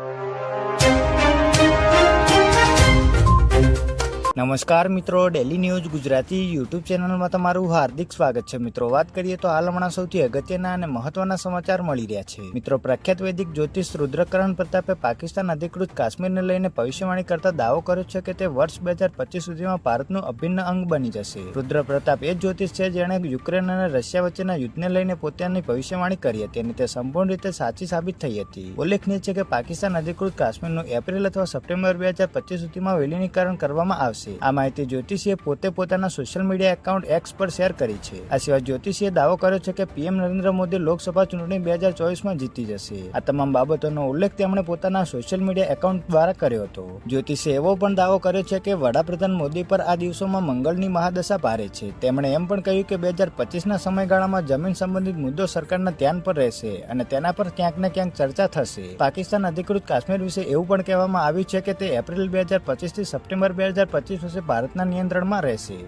you. નમસ્કાર મિત્રો daily news Gujarati YouTube ચેનલમાં તમારું હાર્દિક સ્વાગત છે. મિત્રો, વાત કરીએ તો હાલ હમણાં સૌથી અગત્યના અને મહત્વના સમાચાર મળી રહ્યા છે. મિત્રો, પ્રખ્યાત વૈદિક જ્યોતિષ રુદ્રકરણ પ્રતાપે પાકિસ્તાન અધિકૃત કાશ્મીરને લઈને ભવિષ્યવાણી કરતા દાવો કર્યો છે કે તે વર્ષ બે હજાર પચીસ સુધીમાં ભારતનું અભિન્ન અંગ બની જશે. રુદ્ર પ્રતાપ એ જ્યોતિષ છે જેણે યુક્રેન અને રશિયા વચ્ચેના યુદ્ધને લઈને પોતાની ભવિષ્યવાણી કરી હતી અને તે સંપૂર્ણ રીતે સાચી સાબિત થઈ હતી. ઉલ્લેખનીય છે કે પાકિસ્તાન અધિકૃત કાશ્મીરનું એપ્રિલ અથવા સપ્ટેમ્બર બે હજાર પચીસ સુધીમાં વિલીનીકરણ કરવામાં આવશે. આ માહિતી જ્યોતિષીએ પોતે પોતાના સોશિયલ મીડિયા એકાઉન્ટ એક્સ પર શેર કરી છે. આ સિવાય જ્યોતિષીએ દાવો કર્યો છે કે પીએમ નરેન્દ્ર મોદી લોકસભા ચૂંટણી બે હજાર ચોવીસમાં જીતી જશે. આ તમામ બાબતોનો ઉલ્લેખ તેમણે પોતાના સોશિયલ મીડિયા એકાઉન્ટ દ્વારા કર્યો હતો. જ્યોતિષે એવો પણ દાવો કર્યો છે કે વડાપ્રધાન મોદી પર આ દિવસોમાં મંગળની મહાદશા પારે છે. તેમણે એમ પણ કહ્યું કે બે હજાર પચીસના સમયગાળામાં જમીન સંબંધિત મુદ્દો સરકારના ધ્યાન પર રહેશે અને તેના પર ક્યાંક ને ક્યાંક ચર્ચા થશે. પાકિસ્તાન અધિકૃત કાશ્મીર વિશે એવું પણ કહેવામાં આવ્યું છે કે તે એપ્રિલ બે હજાર પચીસથી સપ્ટેમ્બર બે હજાર પચીસ વર્ષે ભારતના નિયંત્રણમાં રહેશે